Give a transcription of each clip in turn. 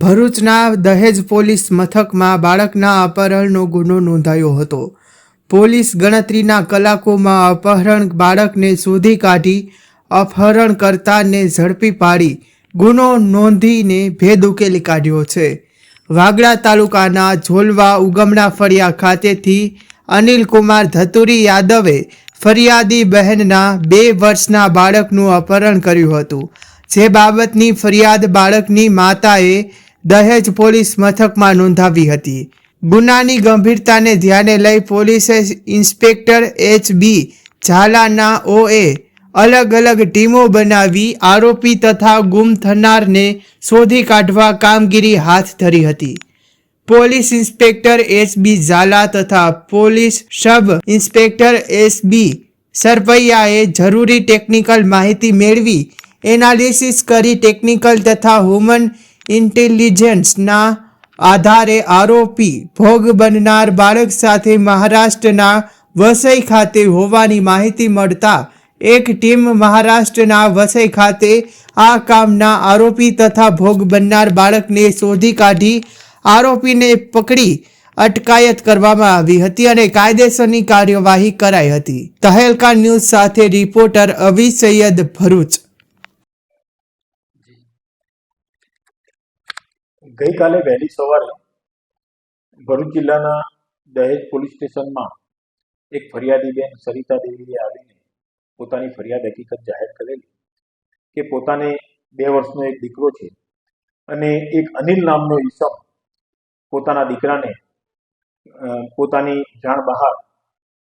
ભરૂચના દહેજ પોલીસ મથકમાં બાળકના અપહરણનો ગુનો નોંધાયો હતો. પોલીસ ગણતરીના કલાકોમાં અપહરણ બાળકને શોધી કાઢી, અપહરણકર્તાને ઝડપી પાડી, ગુનો નોંધીને ભેદ ઉકેલી કાઢ્યો છે. વાગડા તાલુકાના ઝોલવા ઉગમણા ફળિયા ખાતેથી અનિલકુમાર ધતુરી યાદવે ફરિયાદી બહેનના બે વર્ષના બાળકનું અપહરણ કર્યું હતું. જે બાબતની ફરિયાદ બાળકની માતાએ દહેજ પોલીસ મથકમાં નોંધાવી હતી. ગુનાની ગંભીરતાને ધ્યાને લઈ પોલીસે ઇન્સ્પેક્ટર એચ બી ઝાલાના ઓએ અલગ અલગ ટીમો બનાવી આરોપી તથા ગુમ થનારને શોધી કાઢવા કામગીરી હાથ ધરી હતી. Police inspector S B Zala તથા police sub inspector S B સરપૈયાએ જરૂરી ટેકનિકલ માહિતી મેળવી, એનાલિસિસ કરી ટેકનિકલ તથા હ્યુમન ઇન્ટેલિજન્સના આધારે આરોપી ભોગ બનનાર બાળક સાથે મહારાષ્ટ્રના વસઈ ખાતે હોવાની માહિતી મળતા એક ટીમ મહારાષ્ટ્રના વસઈ ખાતે આ કામના આરોપી તથા ભોગ બનનાર બાળકને શોધી કાઢી આરોપીને પકડી અટકાયત કરવામાં આવી હતી અને કાયદેસરની કાર્યવાહી કરાઈ હતી. તહેલકા ન્યૂઝ સાથે રિપોર્ટર અવી સૈયદ ભરૂચ. ગઈકાલે વહેલી સવારે ભરૂચ જિલ્લાના દહેજ પોલીસ સ્ટેશનમાં એક ફરિયાદી બેન સરિતા દેવીએ આવીને પોતાની ફરિયાદ હકીકત જાહેર કરેલી કે પોતાને બે વર્ષનો એક દીકરો છે અને એક અનિલ નામનો ઈસમ પોતાના દીકરાને પોતાની જાણ બહાર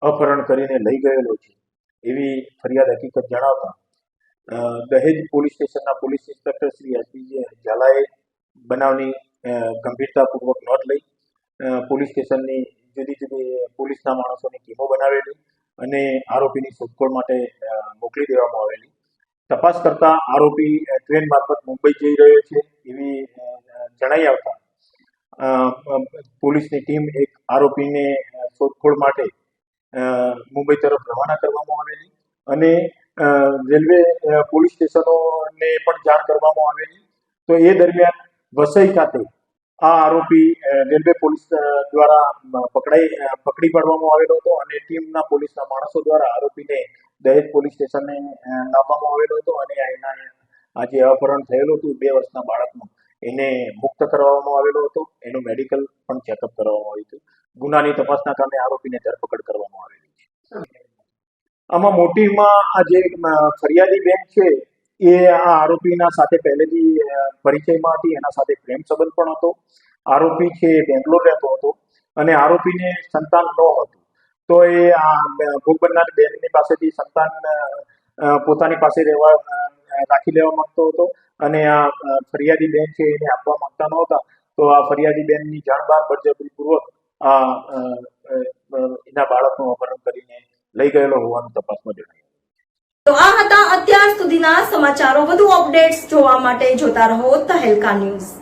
અપહરણ કરીને લઈ ગયેલો છે. એવી ફરિયાદ હકીકત જણાવતા દહેજ પોલીસ સ્ટેશનના પોલીસ ઇન્સ્પેક્ટર શ્રી એસપી ઝાલાએ બનાવની ગંભીરતાપૂર્વક નોંધ લઈ પોલીસ સ્ટેશનની જુદી જુદી પોલીસના માણસોની ટીમો બનાવેલી અને આરોપીની શોધખોળ માટે મોકલી દેવામાં આવેલી. તપાસ કરતા આરોપી ટ્રેન મારફત મુંબઈ જઈ રહ્યો છે એવી જણાઈ આવતા પોલીસની ટીમ એક આરોપીને શોધખોળ માટે મુંબઈ તરફ રવાના કરવામાં આવેલી અને રેલવે પોલીસ સ્ટેશનોને પણ જાણ કરવામાં આવેલી. તો એ દરમિયાન વસઈ ખાતે આ આરોપી રેલવે પોલીસ દ્વારા પકડાઈ પકડી પાડવામાં આવેલો હતો અને ટીમના પોલીસના માણસો દ્વારા આરોપીને દહેજ પોલીસ સ્ટેશને લાવવામાં આવેલો હતો અને એના આજે અપહરણ થયેલું હતું બે વર્ષના બાળકનું. એને મુક્ત કરવામાં આવેલો હતો. એનું મેડિકલ પણ ચેકઅપ કરવામાં આવ્યું હતું. ગુનાની તપાસના કારણે આરોપીને ધરપકડ કરવામાં આવેલી છે. આમાં મોટીમાં આ જે ફરિયાદી બેન છે, એ આ આરોપીના સાથે પહેલેથી પરિચયમાં હતી, એના સાથે પ્રેમ સંબંધ પણ હતો. આરોપી છે, એ બેંગ્લોર રહેતો હતો અને આરોપીને સંતાન ન હતું. તો એ ભોગ બનનાર બેનની પાસેથી સંતાન પોતાની પાસે રહેવા રાખી લેવા માંગતો હતો અને આ ફરિયાદી બેન છે, એને આપવા માંગતા નહોતા. તો આ ફરિયાદી બેનની જાણ બહાર બળજબરીપૂર્વક આ એના બાળકનું અપહરણ કરીને લઈ ગયેલો હોવાનું તપાસમાં જણાયું. તો આ હતા અત્યાર સુધીના સમાચારો. વધુ અપડેટ્સ જોવા માટે જોતા રહો તહેલકા ન્યૂઝ.